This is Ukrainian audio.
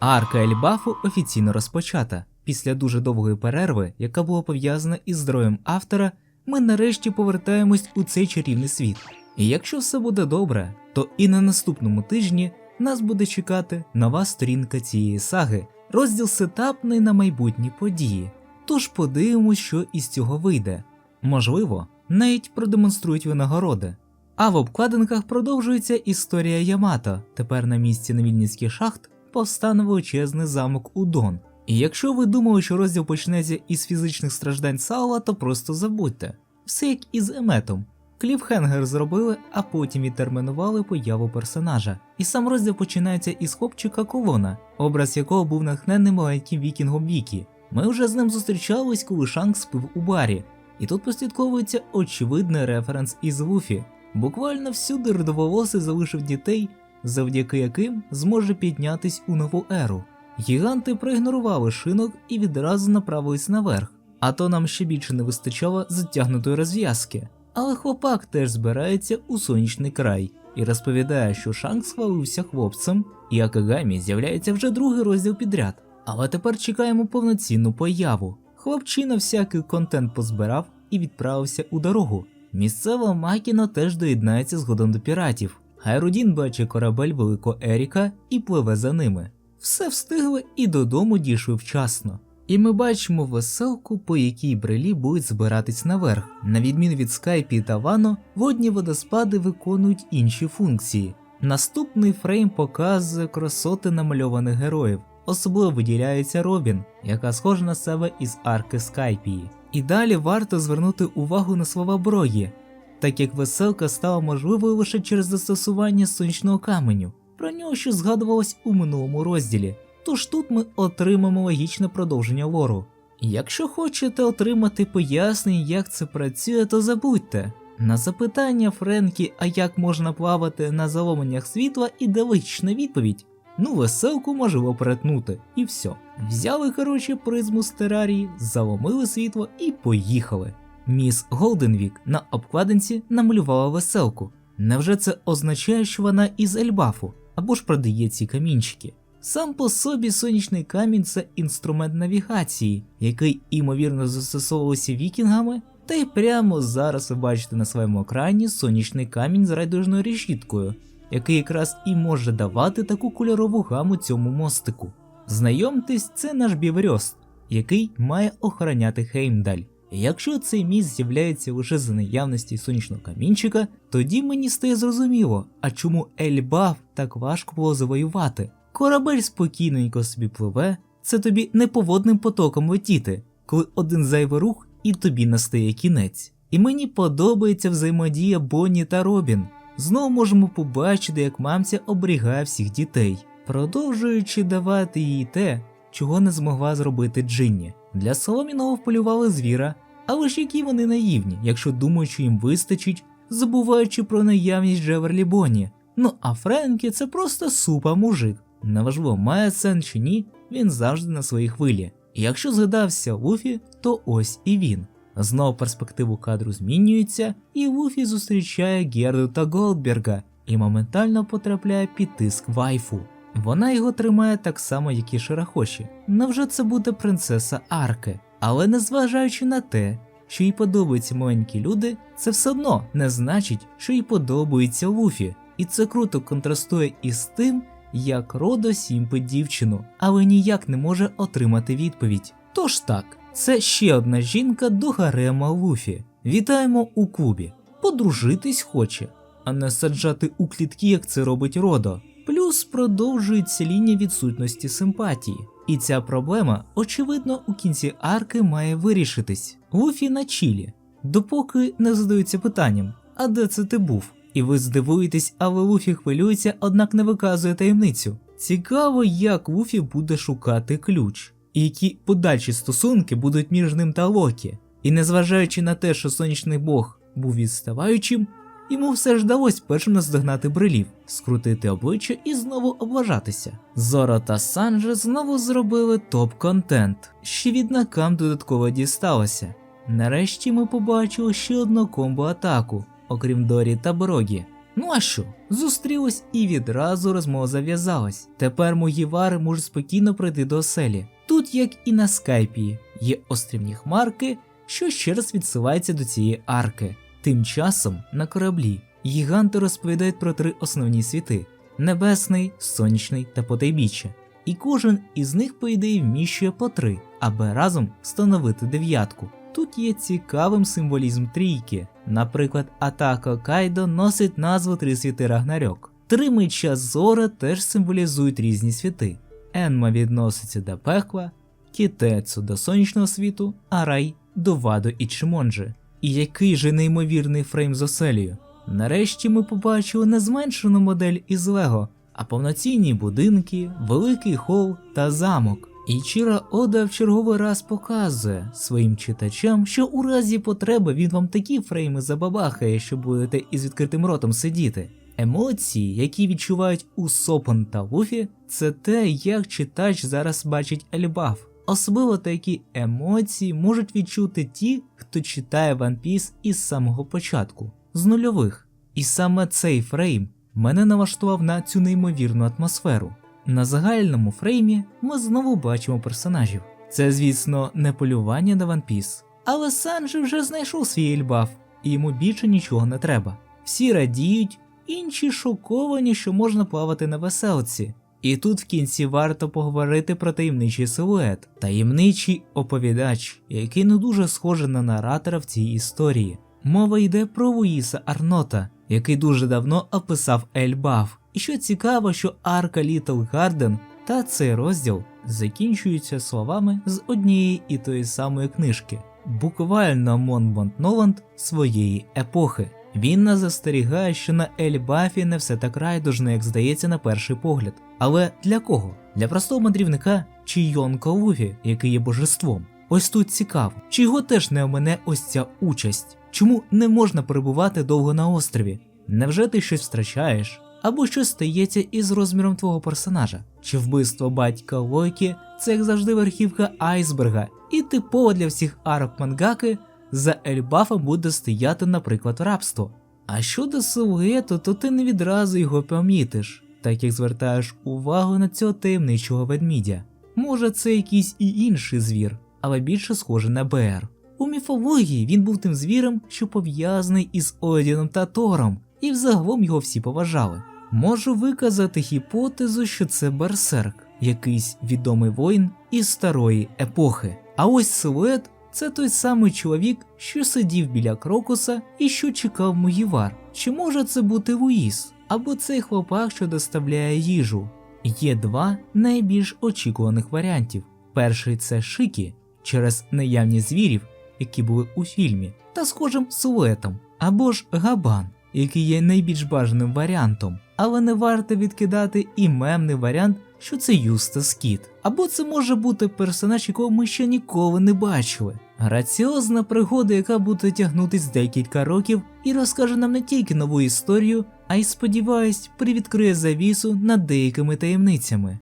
Арка Ельбафу офіційно розпочата. Після дуже довгої перерви, яка була пов'язана із здоров'ям автора, ми нарешті повертаємось у цей чарівний світ. І якщо все буде добре, то і на наступному тижні нас буде чекати нова сторінка цієї саги, розділ сетапний на майбутні події. Тож подивимось, що із цього вийде. Можливо, навіть продемонструють винагороди. А в обкладинках продовжується історія Ямато. Тепер на місці Невільницьких шахт повстане величезний замок Удон. І якщо ви думали, що розділ почнеться із фізичних страждань Саула, то просто забудьте. Все як із Еметом. Кліфхенгер зробили, а потім відтермінували появу персонажа. І сам розділ починається із хлопчика Колона, образ якого був натхнений маленьким вікінгом Вікі. Ми вже з ним зустрічались, коли Шанк спив у барі. І тут послідковується очевидний референс із Луфі. Буквально всюди родоволосий залишив дітей, завдяки яким зможе піднятись у нову еру. Гіганти проігнорували шинок і відразу направились наверх, а то нам ще більше не вистачало затягнутої розв'язки. Але хлопак теж збирається у сонячний край і розповідає, що Шанк схвалився хлопцем, і Акагамі з'являється вже другий розділ підряд. Але тепер чекаємо повноцінну появу. Хлопчина всякий контент позбирав і відправився у дорогу. Місцева Макіна теж доєднається згодом до піратів. Хайрудін бачить корабель Великого Еріка і пливе за ними. Все встигли і додому дійшли вчасно. І ми бачимо веселку, по якій брелі будуть збиратись наверх. На відміну від Скайпі та Вано, водні водоспади виконують інші функції. Наступний фрейм показує красоти намальованих героїв. Особливо виділяється Робін, яка схожа на себе із арки Скайпії. І далі варто звернути увагу на слова Брої, так як веселка стала можливою лише через застосування сонячного каменю. Про нього ще згадувалось у минулому розділі. Тож тут ми отримаємо логічне продовження лору. Якщо хочете отримати пояснення, як це працює, то забудьте. На запитання Френкі, а як можна плавати на заломаннях світла, іде логічна відповідь. Ну, веселку можливо перетнути, і все. Взяли, коротше, призму з терарії, заломили світло і поїхали. Міс Голденвік на обкладинці намалювала веселку. Невже це означає, що вона із Ельбафу або ж продає ці камінчики? Сам по собі сонячний камінь це інструмент навігації, який імовірно застосовувався вікінгами, та й прямо зараз ви бачите на своєму екрані сонячний камінь з райдужною решіткою, який якраз і може давати таку кольорову гаму цьому мостику. Знайомтесь, це наш Біврьост, який має охороняти Хеймдаль. Якщо цей міст з'являється лише за наявності сонячного камінчика, тоді мені стає зрозуміло, а чому Ельбаф так важко було завоювати. Корабель спокійненько собі пливе, це тобі не поводним потоком летіти, коли один зайвий рух і тобі настає кінець. І мені подобається взаємодія Бонні та Робін. Знову можемо побачити, як мамця оберігає всіх дітей, продовжуючи давати їй те, чого не змогла зробити Джинні. Для соломіного вполювали звіра, але ж які вони наївні, якщо думають, що їм вистачить, забуваючи про наявність Джеверлі Бонні. Ну а Френкі це просто супа мужик. Неважливо, має сенс чи ні, він завжди на своїй хвилі. І якщо згадався Луфі, то ось і він. Знову перспективу кадру змінюється, і Луфі зустрічає Герду та Голдберга і моментально потрапляє під тиск вайфу. Вона його тримає так само, як і Ширахоші. Невже це буде принцеса Арки? Але незважаючи на те, що їй подобаються маленькі люди, це все одно не значить, що їй подобається Луфі. І це круто контрастує із тим, як Родо сімпить дівчину, але ніяк не може отримати відповідь. Тож так, це ще одна жінка до гарема Луфі. Вітаємо у клубі. Подружитись хоче, а не саджати у клітки, як це робить Родо. Плюс продовжується лінія відсутності симпатії. І ця проблема, очевидно, у кінці арки має вирішитись. Луфі на чілі, допоки не задаються питанням, а де це ти був? І ви здивуєтесь, але Луфі хвилюється, однак не виказує таємницю. Цікаво, як Луфі буде шукати ключ, і які подальші стосунки будуть між ним та Локі. І незважаючи на те, що сонячний бог був відставаючим, йому все ж вдалося першим наздогнати брилів, скрутити обличчя і знову облажатися. Зора та Санджа знову зробили топ-контент, що віднакам додатково дісталося. Нарешті ми побачили ще одну комбо-атаку, окрім Дорі та Брогі. Ну а що? Зустрілось і відразу розмова зав'язалась. Тепер Могівар може спокійно прийти до оселі. Тут, як і на скайпі, є острівні хмарки, що ще раз відсилається до цієї арки. Тим часом на кораблі гіганти розповідають про три основні світи: небесний, сонячний та потайбіччя. І кожен із них, по ідеї, вміщує по три, аби разом становити дев'ятку. Тут є цікавим символізм трійки. Наприклад, атака Кайдо носить назву Три світи Рагнарьок. Три меча Зора теж символізують різні світи. Енма відноситься до пекла, Кітецу до сонячного світу, а рай до Вадо і Чимонджи. І який же неймовірний фрейм з оселею. Нарешті ми побачили не зменшену модель із Лего, а повноцінні будинки, великий хол та замок. І Чіра Ода в черговий раз показує своїм читачам, що у разі потреби він вам такі фрейми забабахає, що будете із відкритим ротом сидіти. Емоції, які відчувають у Сопон та Луфі, це те, як читач зараз бачить Ельбаф. Особливо такі емоції можуть відчути ті, хто читає One Piece із самого початку, з нульових. І саме цей фрейм мене налаштував на цю неймовірну атмосферу. На загальному фреймі ми знову бачимо персонажів. Це, звісно, не полювання на One Piece, але Санджи вже знайшов свій ельбаф, і йому більше нічого не треба. Всі радіють, інші шоковані, що можна плавати на веселці. І тут в кінці варто поговорити про таємничий силует, таємничий оповідач, який не дуже схожий на наратора в цій історії. Мова йде про Луїса Арнота, який дуже давно описав Ельбаф. І що цікаво, що арка Літл Гарден та цей розділ закінчуються словами з однієї і тої самої книжки, буквально Монбонт Ноланд своєї епохи. Він нас застерігає, що на Ельбафі не все так райдужно, як здається на перший погляд. Але для кого? Для простого мандрівника чи Йонка Луфі, який є божеством? Ось тут цікаво, чи його теж не омине ось ця участь? Чому не можна перебувати довго на острові? Невже ти щось втрачаєш? Або щось стається із розміром твого персонажа? Чи вбивство батька Лойкі це як завжди верхівка айсберга, і типово для всіх арок мангаки за Ельбафом буде стояти, наприклад, рабство. А щодо силуету, то ти не відразу його помітиш, так як звертаєш увагу на цього таємничого ведмідя. Може, це якийсь і інший звір, але більше схожий на БР. У міфології він був тим звіром, що пов'язаний із Одіном та Тором, і взагалом його всі поважали. Можу виказати гіпотезу, що це берсерк, якийсь відомий воїн із старої епохи. А ось силует це той самий чоловік, що сидів біля крокуса і що чекав Мугівар. Чи може це бути Луїс? Або цей хлопак, що доставляє їжу? Є два найбільш очікуваних варіантів. Перший це Шикі через наявність звірів, які були у фільмі, та схожим силуетом, або ж Габан, який є найбільш бажаним варіантом, але не варто відкидати і мемний варіант, що це Юстас Кіт. Або це може бути персонаж, якого ми ще ніколи не бачили. Граціозна пригода, яка буде тягнутись декілька років і розкаже нам не тільки нову історію, а й сподіваюсь, привідкриє завісу над деякими таємницями.